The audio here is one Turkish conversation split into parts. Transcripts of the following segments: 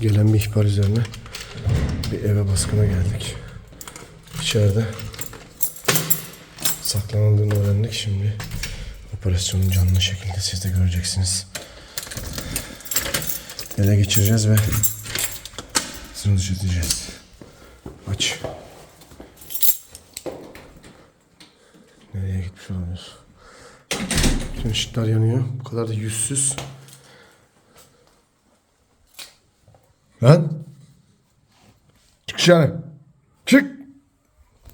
gelen bir ihbar üzerine bir eve baskına geldik. İçeride saklanıldığını öğrendik. Şimdi operasyonu canlı şekilde siz de göreceksiniz. Ele geçireceğiz ve sınır edeceğiz. Aç. Nereye gitmiş olabilir? Bütün ışıklar yanıyor. Bu kadar da yüzsüz. Lan. Çık dışarı. Çık.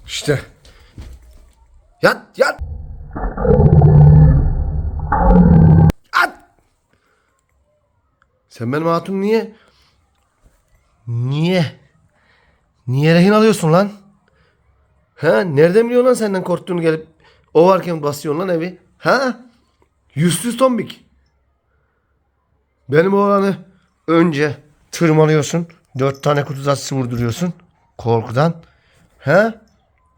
İşte. Yat yat. At. Sen benim hatun niye? Niye? Niye rehin alıyorsun lan? Ha? Nereden biliyorsun lan senden korktuğunu gelip o varken basıyorsun lan evi? Ha? Yüzsüz tombik. Benim oğlanı önce tırmalıyorsun. Dört tane kutu tatlısı vurduruyorsun. Korkudan. Ha?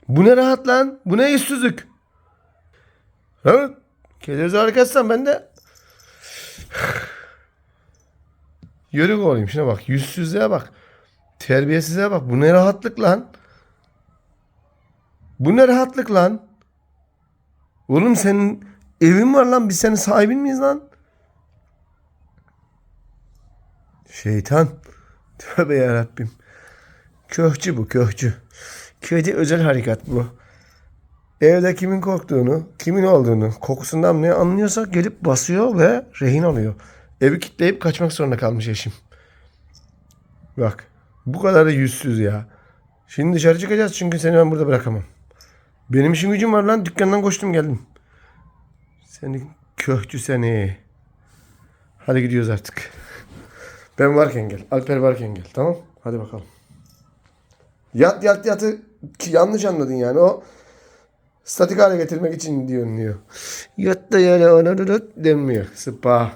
Bu ne rahat lan? Bu ne yüzsüzlük? Ha? Keleriz harikasın ben de. Yörük olayım şuna bak. Yüzsüzlüğe bak. Terbiyesize bak. Bu ne rahatlık lan? Bu ne rahatlık lan? Oğlum senin evin var lan. Biz senin sahibin miyiz lan? Şeytan. Tövbe yarabbim. Köhçü bu köhçü. Köyde özel harekat bu. Evde kimin korktuğunu, kimin olduğunu, kokusundan ne anlıyorsa gelip basıyor ve rehin alıyor. Evi kilitleyip kaçmak zorunda kalmış eşim. Bak. Bu kadar da yüzsüz ya. Şimdi dışarı çıkacağız çünkü seni ben burada bırakamam. Benim işim gücüm var lan. Dükkandan koştum geldim. Seni köhçü seni. Hadi gidiyoruz artık. Ben varken gel. Alper varken gel. Tamam? Hadi bakalım. Yat yat yatı ki yanlış anladın yani. O statik hale getirmek için diyorsun diyor. Yat da yani ona denmiyor. Sıpa.